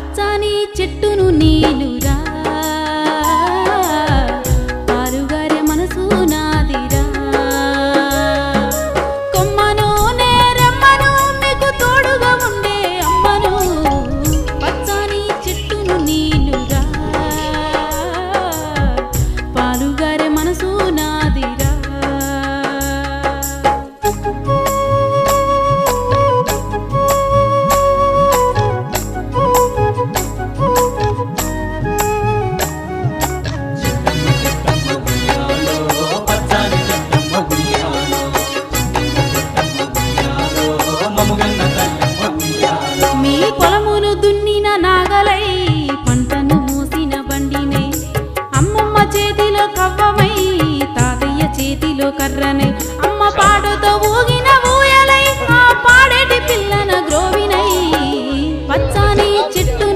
పచ్చని చెట్టును చేతిలో కవ్వమై తాతయ్య చేతిలో కర్రనై. అమ్మ పాడుతో ఊగిన ఊయలై ఆ పాడేటి పిల్లన గ్రోవినై. పచ్చని చెట్టు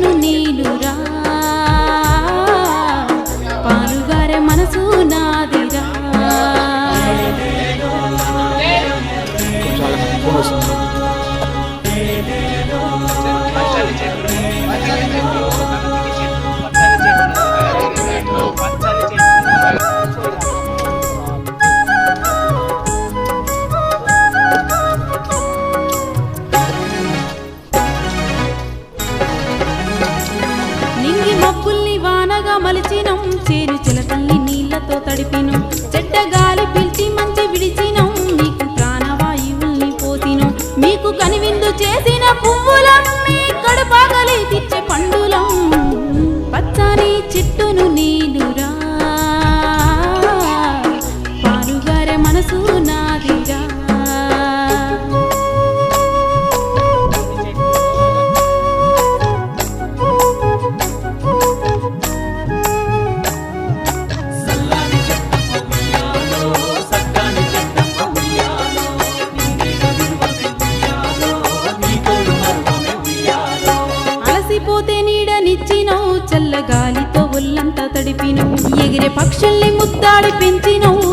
వానగా మలిచినం చేరు చిలకల్ని నీళ్ళతో తడిపినం. చెడ్డ గాలి పిలిచి మంచి విడిచినం. మీకు ప్రాణవాయువుల్ని పోతినం మీకు కనివిందు చేసిన అలసిపోతే నీడనిచ్చినవు చల్లగాలితో ఒళ్ళంతా తడిపినవు. ఎగిరే పక్షుల్ని ముద్దాడి పెంచినవు